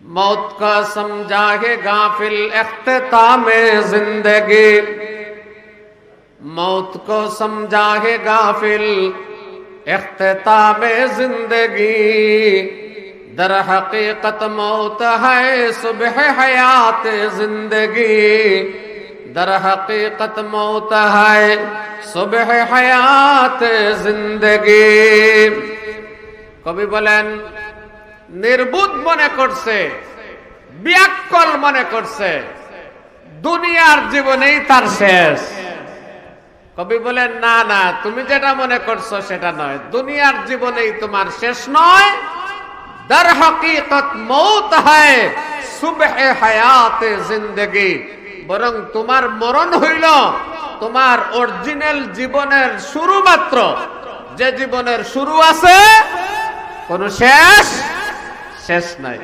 मौत का समझा है गाफिल अख्ताम जिंदगी मौत को समझा है गाफिल अख्ताम जिंदगी दर हकीकत मौत है सुबह हयात जिंदगी दर हकीकत मौत है सुबह हयात जिंदगी कभी बोलें নির্বুধ মনে করছে ব্যাকল মনে করছে, দুনিয়ার জীবনেই তার শেষ। কবি বলেন, না না, তুমি যেটা মনে করছ সেটা নয়। দুনিয়ার জীবনেই তোমার শেষ নয়। দর মৌত বরং তোমার মরণ হইল, তোমার অরিজিনাল জীবনের শুরু মাত্র। যে জীবনের শুরু আছে, কোন শেষ শেষ নাই